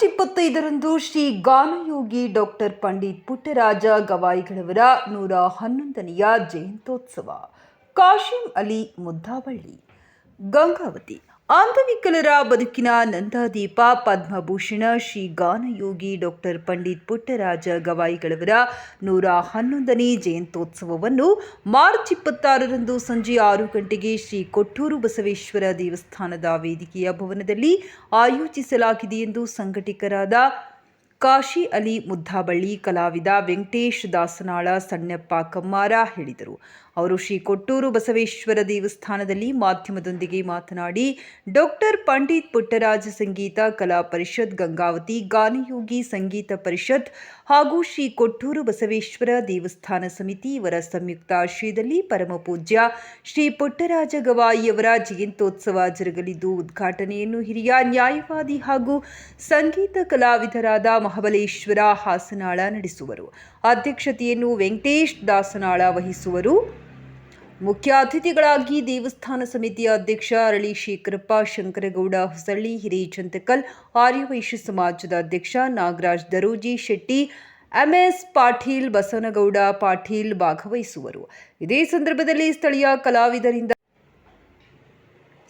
March ಇಪ್ಪತ್ತೈದರಂದು Shri Ganayogi doctor Pandit Puttaraja ಗವಾಯಿಗಳವರ ನೂರ ಹನ್ನೊಂದನೆಯ ಜಯಂತ್ಯೋತ್ಸವ. ಕಾಶಿಂ ಅಲಿ ಮುದ್ದಾವಳ್ಳಿ. ಗಂಗಾವತಿ. ಅಂಗವಿಕಲರ ಬದುಕಿನ ನಂದಾದೀಪ, ಪದ್ಮಭೂಷಣ, ಶ್ರೀ ಗಾನಯೋಗಿ ಡಾಕ್ಟರ್ ಪಂಡಿತ್ ಪುಟ್ಟರಾಜ ಗವಾಯಿಗಳವರ ನೂರ ಹನ್ನೊಂದನೇ ಜಯಂತ್ಯೋತ್ಸವವನ್ನು ಮಾರ್ಚ್ ಇಪ್ಪತ್ತಾರರಂದು ಸಂಜೆ ಆರು ಗಂಟೆಗೆ ಶ್ರೀ ಕೊಟ್ಟೂರು ಬಸವೇಶ್ವರ ದೇವಸ್ಥಾನದ ವೇದಿಕೆಯ ಭವನದಲ್ಲಿ ಆಯೋಜಿಸಲಾಗಿದೆ ಎಂದು ಸಂಘಟಕರಾದ ಕಾಶಿ ಅಲಿ ಮುದ್ದಾಬಳ್ಳಿ ಕಲಾವಿದ ವೆಂಕಟೇಶ್ ದಾಸನಾಳ ಸಣ್ಣಪ್ಪ ಕಮ್ಮಾರ ಹೇಳಿದರು. ಅವರು ಶ್ರೀ ಕೊಟ್ಟೂರು ಬಸವೇಶ್ವರ ದೇವಸ್ಥಾನದಲ್ಲಿ ಮಾಧ್ಯಮದೊಂದಿಗೆ ಮಾತನಾಡಿ, ಡಾಕ್ಟರ್ ಪಂಡಿತ್ ಪುಟ್ಟರಾಜ ಸಂಗೀತ ಕಲಾ ಪರಿಷತ್ ಗಂಗಾವತಿ, ಗಾನಯೋಗಿ ಸಂಗೀತ ಪರಿಷತ್ ಹಾಗೂ ಶ್ರೀ ಕೊಟ್ಟೂರು ಬಸವೇಶ್ವರ ದೇವಸ್ಥಾನ ಸಮಿತಿ ಇವರ ಸಂಯುಕ್ತ ಆಶ್ರಯದಲ್ಲಿ ಪರಮಪೂಜ್ಯ ಶ್ರೀ ಪುಟ್ಟರಾಜ ಗವಾಯಿಯವರ ಜಯಂತ್ಯೋತ್ಸವ ಜರುಗಲಿದ್ದು, ಉದ್ಘಾಟನೆಯನ್ನು ಹಿರಿಯ ನ್ಯಾಯವಾದಿ ಹಾಗೂ ಸಂಗೀತ ಕಲಾವಿದರಾದ ಮಹಾಬಲೇಶ್ವರ ಹಾಸನಾಳ ನಡೆಸುವರು. ಅಧ್ಯಕ್ಷತೆಯನ್ನು ವೆಂಕಟೇಶ್ ದಾಸನಾಳ ವಹಿಸುವರು. ಮುಖ್ಯ ಅತಿಥಿಗಳಾಗಿ ದೇವಸ್ಥಾನ ಸಮಿತಿಯ ಅಧ್ಯಕ್ಷ ಅರಳಿ ಶೇಖರಪ್ಪ ಶಂಕರಗೌಡ ಹೊಸಳ್ಳಿ ಹಿರೇಚಂತಕಲ್ ಆರ್ಯವೈಶ್ಯ ಸಮಾಜದ ಅಧ್ಯಕ್ಷ ನಾಗರಾಜ್ ದರೋಜಿ ಶೆಟ್ಟಿ, ಎಂಎಸ್ ಪಾಟೀಲ್ ಬಸವನಗೌಡ ಪಾಟೀಲ್ ಭಾಗವಹಿಸುವರು. ಇದೇ ಸಂದರ್ಭದಲ್ಲಿ ಸ್ಥಳೀಯ ಕಲಾವಿದರಿಂದ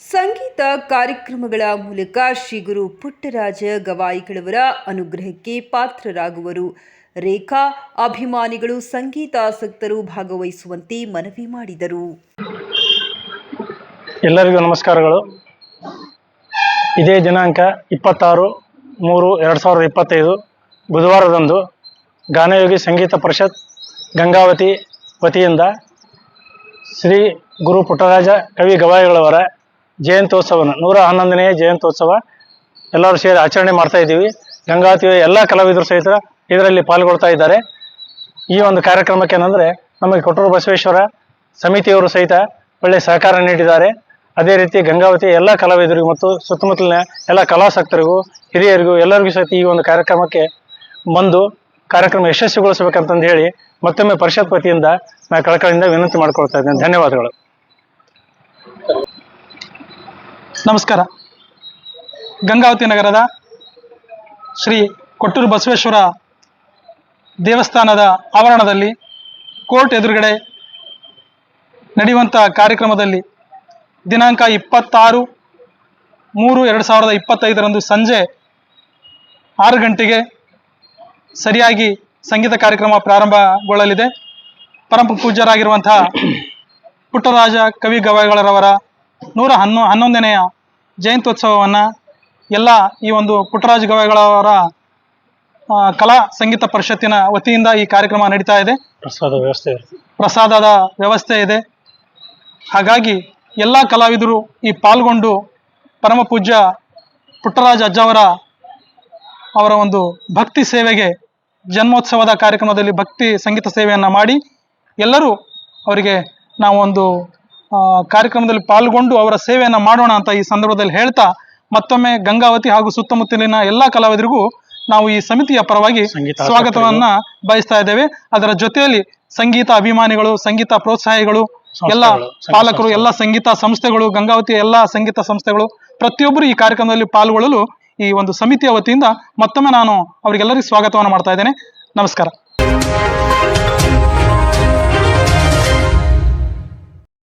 ಸಂಗೀತ ಕಾರ್ಯಕ್ರಮಗಳ ಮೂಲಕ ಶ್ರೀ ಗುರು ಪುಟ್ಟರಾಜ ಗವಾಯಿಗಳವರ ಅನುಗ್ರಹಕ್ಕೆ ಪಾತ್ರರಾಗುವರು. ರೇಖಾ ಅಭಿಮಾನಿಗಳು ಸಂಗೀತಾಸಕ್ತರು ಭಾಗವಹಿಸುವಂತೆ ಮನವಿ ಮಾಡಿದರು. ಎಲ್ಲರಿಗೂ ನಮಸ್ಕಾರಗಳು. ಇದೇ ದಿನಾಂಕ ಇಪ್ಪತ್ತಾರು ಮೂರು ಎರಡು ಸಾವಿರದ ಇಪ್ಪತ್ತೈದು, ಬುಧವಾರದಂದು ಗಾನಯೋಗಿ ಸಂಗೀತ ಪರಿಷತ್ ಗಂಗಾವತಿ ವತಿಯಿಂದ ಶ್ರೀ ಗುರು ಪುಟ್ಟರಾಜ ಕವಿ ಗವಾಯಿಗಳವರ ಜಯಂತ್ಯೋತ್ಸವನ ನೂರ ಹನ್ನೊಂದನೆಯ ಜಯಂತ್ಯೋತ್ಸವ ಎಲ್ಲರೂ ಸೇರಿ ಆಚರಣೆ ಮಾಡ್ತಾ ಇದ್ದೀವಿ. ಗಂಗಾವತಿಯ ಎಲ್ಲ ಕಲಾವಿದರು ಸಹಿತ ಇದರಲ್ಲಿ ಪಾಲ್ಗೊಳ್ತಾ ಇದ್ದಾರೆ. ಈ ಒಂದು ಕಾರ್ಯಕ್ರಮಕ್ಕೆ ಏನಂದರೆ ನಮಗೆ ಕೊಟ್ಟೂರು ಬಸವೇಶ್ವರ ಸಮಿತಿಯವರು ಸಹಿತ ಒಳ್ಳೆ ಸಹಕಾರ ನೀಡಿದ್ದಾರೆ. ಅದೇ ರೀತಿ ಗಂಗಾವತಿ ಎಲ್ಲ ಕಲಾವಿದರಿಗೂ ಮತ್ತು ಸುತ್ತಮುತ್ತಲಿನ ಎಲ್ಲ ಕಲಾಸಕ್ತರಿಗೂ, ಹಿರಿಯರಿಗೂ, ಎಲ್ಲರಿಗೂ ಸಹಿತ ಈ ಒಂದು ಕಾರ್ಯಕ್ರಮಕ್ಕೆ ಬಂದು ಕಾರ್ಯಕ್ರಮ ಯಶಸ್ವಿಗೊಳಿಸಬೇಕಂತಂದು ಹೇಳಿ ಮತ್ತೊಮ್ಮೆ ಪರಿಷತ್ ವತಿಯಿಂದ ನಾನು ಕಳಕಳಿಯಿಂದ ವಿನಂತಿ ಮಾಡಿಕೊಳ್ತಾ ಇದ್ದೇನೆ. ಧನ್ಯವಾದಗಳು. ನಮಸ್ಕಾರ. ಗಂಗಾವತಿ ನಗರದ ಶ್ರೀ ಕೊಟ್ಟೂರು ಬಸವೇಶ್ವರ ದೇವಸ್ಥಾನದ ಆವರಣದಲ್ಲಿ ಕೋರ್ಟ್ ಎದುರುಗಡೆ ನಡೆಯುವಂಥ ಕಾರ್ಯಕ್ರಮದಲ್ಲಿ ದಿನಾಂಕ ಇಪ್ಪತ್ತಾರು ಮೂರು ಎರಡು ಸಾವಿರದ ಇಪ್ಪತ್ತೈದರಂದು ಸಂಜೆ ಆರು ಗಂಟೆಗೆ ಸರಿಯಾಗಿ ಸಂಗೀತ ಕಾರ್ಯಕ್ರಮ ಪ್ರಾರಂಭಗೊಳ್ಳಲಿದೆ. ಪರಮ ಪೂಜ್ಯರಾಗಿರುವಂತಹ ಪುಟ್ಟರಾಜ ಕವಿ ಗವಾಯಿಗಳರವರ ನೂರ ಹನ್ನೊ, ಹನ್ನೊಂದನೆಯ ಜಯಂತ್ಯೋತ್ಸವವನ್ನು ಎಲ್ಲ ಈ ಒಂದು ಪುಟ್ಟರಾಜ ಗವಾಯಿಗಳವರ ಕಲಾ ಸಂಗೀತ ಪರಿಷತ್ತಿನ ವತಿಯಿಂದ ಈ ಕಾರ್ಯಕ್ರಮ ನಡೀತಾ ಇದೆ. ಪ್ರಸಾದ ವ್ಯವಸ್ಥೆ ಪ್ರಸಾದದ ವ್ಯವಸ್ಥೆ ಇದೆ. ಹಾಗಾಗಿ ಎಲ್ಲ ಕಲಾವಿದರು ಈ ಪಾಲ್ಗೊಂಡು ಪರಮ ಪೂಜ್ಯ ಪುಟ್ಟರಾಜ ಅಜ್ಜವರ ಅವರ ಒಂದು ಭಕ್ತಿ ಸೇವೆಗೆ ಜನ್ಮೋತ್ಸವದ ಕಾರ್ಯಕ್ರಮದಲ್ಲಿ ಭಕ್ತಿ ಸಂಗೀತ ಸೇವೆಯನ್ನು ಮಾಡಿ ಎಲ್ಲರೂ ಅವರಿಗೆ ನಾವು ಒಂದು ಕಾರ್ಯಕ್ರಮದಲ್ಲಿ ಪಾಲ್ಗೊಂಡು ಅವರ ಸೇವೆಯನ್ನು ಮಾಡೋಣ ಅಂತ ಈ ಸಂದರ್ಭದಲ್ಲಿ ಹೇಳ್ತಾ ಮತ್ತೊಮ್ಮೆ ಗಂಗಾವತಿ ಹಾಗೂ ಸುತ್ತಮುತ್ತಲಿನ ಎಲ್ಲ ಕಲಾವಿದರಿಗೂ ನಾವು ಈ ಸಮಿತಿಯ ಪರವಾಗಿ ಸ್ವಾಗತವನ್ನ ಬಯಸ್ತಾ ಇದ್ದೇವೆ. ಅದರ ಜೊತೆಯಲ್ಲಿ ಸಂಗೀತ ಅಭಿಮಾನಿಗಳು ಸಂಗೀತ ಪ್ರೋತ್ಸಾಹಿಗಳು ಎಲ್ಲ ಪಾಲಕರು ಎಲ್ಲ ಸಂಗೀತ ಸಂಸ್ಥೆಗಳು ಗಂಗಾವತಿಯ ಎಲ್ಲ ಸಂಗೀತ ಸಂಸ್ಥೆಗಳು ಪ್ರತಿಯೊಬ್ಬರು ಈ ಕಾರ್ಯಕ್ರಮದಲ್ಲಿ ಪಾಲ್ಗೊಳ್ಳಲು ಈ ಒಂದು ಸಮಿತಿಯ ವತಿಯಿಂದ ಮತ್ತೊಮ್ಮೆ ನಾನು ಅವರಿಗೆಲ್ಲರಿಗೂ ಸ್ವಾಗತವನ್ನು ಮಾಡ್ತಾ ಇದ್ದೇನೆ. ನಮಸ್ಕಾರ.